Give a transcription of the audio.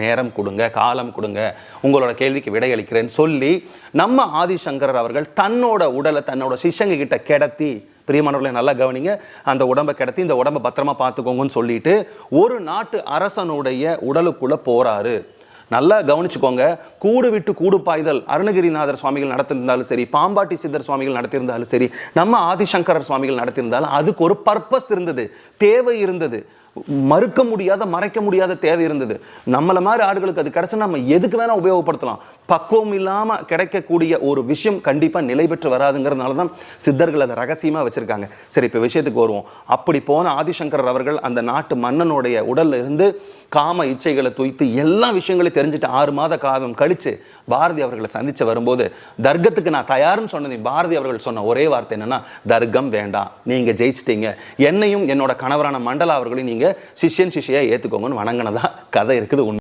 நேரம் கொடுங்க காலம் கொடுங்க. உங்களோட கேள்விக்கு விடையளிக்கிறேன்னு சொல்லி நம்ம ஆதிசங்கரர் அவர்கள் தன்னோட உடலை தன்னோட சிஷ்யங்க கிட்ட கிடத்தி பிரியமானவர்களை நல்லா கவனிங்க. அந்த உடம்பை கிடத்தி இந்த உடம்பை பத்திரமா பார்த்துக்கோங்கன்னு சொல்லிட்டு ஒரு நாட்டு அரசனுடைய உடலுக்குள்ள போறாரு. நல்லா கவனிச்சுக்கோங்க. கூடு விட்டு கூடு பாய்தல் அருணகிரிநாதர் சுவாமிகள் நடத்திருந்தாலும் சரி பாம்பாட்டி சித்தர் சுவாமிகள் நடத்தியிருந்தாலும் சரி நம்ம ஆதிசங்கரர் சுவாமிகள் நடத்தியிருந்தாலும் அதுக்கு ஒரு பர்பஸ் இருந்தது தேவை இருந்தது. மறுக்க முடியாத மறைக்க முடியாத தேவை இருந்தது. நம்மளை மாதிரி ஆடுகளுக்கு அது கிடைச்சா நம்ம எதுக்கு வேணால் உபயோகப்படுத்தலாம். பக்குவம் இல்லாமல் கிடைக்கக்கூடிய ஒரு விஷயம் கண்டிப்பாக நிலை பெற்று வராதுங்கிறதுனால தான் சித்தர்கள் அதை ரகசியமா வச்சிருக்காங்க. சரி இப்போ விஷயத்துக்கு வருவோம். அப்படி போன ஆதிசங்கரர் அவர்கள் அந்த நாட்டு மன்னனுடைய உடல்ல இருந்து காம இச்சைகளை துய்த்து எல்லா விஷயங்களையும் தெரிஞ்சுட்டு ஆறு மாத காலம் கழிச்சு பாரதி அவர்களை சந்தித்து வரும்போது தர்க்கத்துக்கு நான் தயார்னு சொன்னது பாரதி அவர்கள் சொன்ன ஒரே வார்த்தை என்னன்னா தர்க்கம் வேண்டாம். நீங்க ஜெயிச்சிட்டீங்க. என்னையும் என்னோட கணவரான மண்டலா அவர்களையும் நீங்க சிஷ்யன் சிஷ்யா ஏத்துக்கோங்கன்னு வணங்கினதா கதை இருக்குது உண்மை